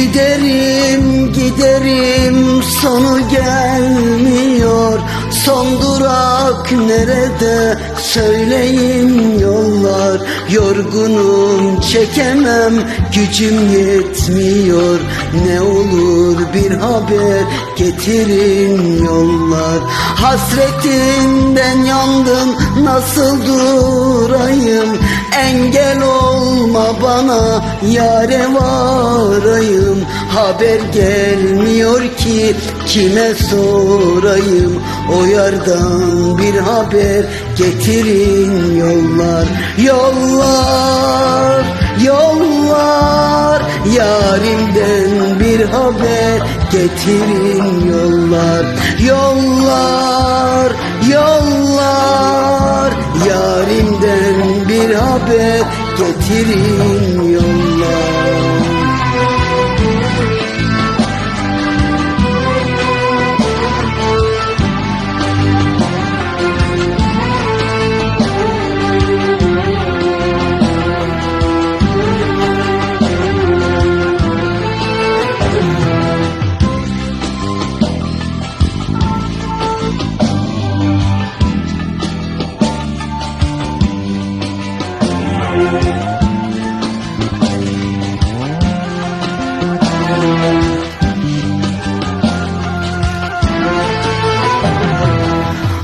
Giderim giderim sonu gelmiyor. Son durak nerede? Söyleyin yollar. Yorgunum çekemem gücüm yetmiyor. Ne olur bir haber getirin yollar. Hasretinden yandım nasıl durayım? Engel ol olma bana yare varayım. Haber gelmiyor ki kime sorayım. O yardan bir haber getirin yollar. Yollar, yollar. Yarimden bir haber getirin yollar. Yollar, yollar. Yarimden bir haber getirin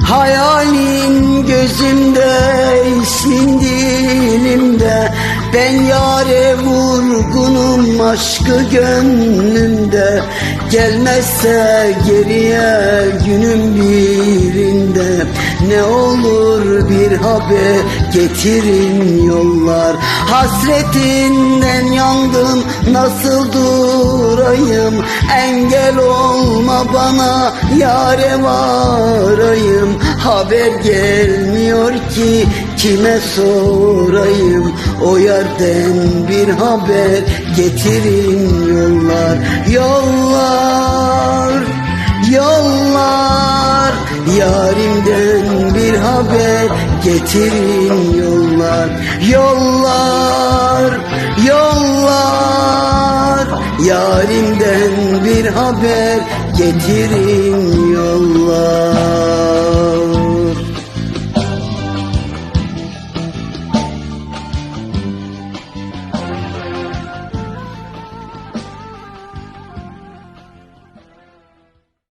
Hayalin gözümde, ismin dilimde. Ben yare vurgunum, aşkı gönlümde. Gelmezse geriye günün birinde. Ne olur bir haber getirin yollar. Hasretinden yandım, nasıl durayım? Engel olma bana, yare varayım. Haber gelmiyor ki kime sorayım? O yerden bir haber getirin yollar. Yollar, haber getirin yollar Yollar, yollar. Yarimden bir haber getirin yollar.